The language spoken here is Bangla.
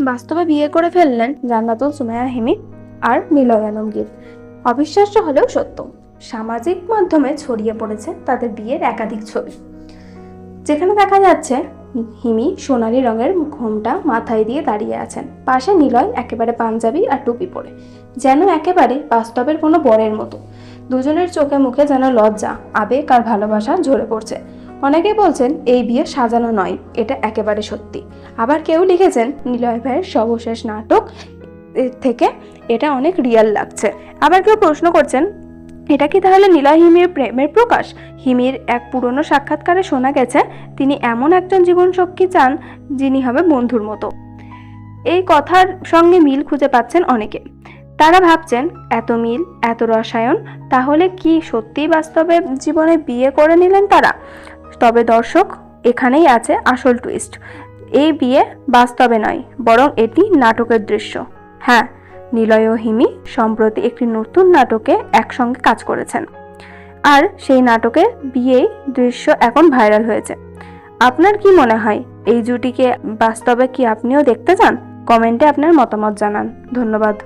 বাস্তবে বিয়ে করে ফেললেন জান্নাতুল সুমাইয়া হিমি আর নিলয় আলমগীর। অবিশ্বাস্য হলেও সত্য, সামাজিক মাধ্যমে ছড়িয়ে পড়েছে তাদের বিয়ের একাধিক ছবি। যেখানে দেখা যাচ্ছে, হিমি সোনালী রঙের ঘোমটা মাথায় দিয়ে দাঁড়িয়ে আছেন। পাশে নিলয় একেবারে পাঞ্জাবি আর টুপি পরে, যেন একেবারে বাস্তবের কোনো বরের মতো। দুজনের চোখে মুখে যেন লজ্জা, আবেগ আর ভালোবাসা ঝরে পড়ছে। অনেকে বলছেন, এই বিয়ে সাজানো নয়, এটা একেবারে সত্যি। আবার কেউ লিখেছেন, নিলয় ভাইয়ের সর্বশেষ নাটক থেকে এটা অনেক রিয়াল লাগছে। আবার কেউ প্রশ্ন করছেন, এটা কি তাহলে নিলয় হিমির প্রেমের প্রকাশ? হিমির এক পুরনো সাক্ষাৎকারে শোনা গেছে, তিনি এমন একজন জীবনসঙ্গী চান, যিনি হবে বন্ধুর মতো। এই কথার সঙ্গে মিল খুঁজে পাচ্ছেন অনেকে। তারা ভাবছেন, এত মিল, এত রসায়ন, তাহলে কি সত্যিই বাস্তবে জীবনে বিয়ে করে নিলেন তারা? তবে দর্শক, এখানেই আছে আসল টুইস্ট এই বিয়ে বাস্তবে নয়, বরং এটি নাটকের দৃশ্য। হ্যাঁ নিলয় ও হিমি সম্প্রতি একটি নতুন নাটকে একসঙ্গে কাজ করেছেন। আর সেই নাটকে বিয়ে দৃশ্য এখন ভাইরাল হয়েছে। আপনার কি মনে হয়, এই জুটিকে বাস্তবে কি আপনিও দেখতে চান? কমেন্টে আপনার মতামত জানান। ধন্যবাদ।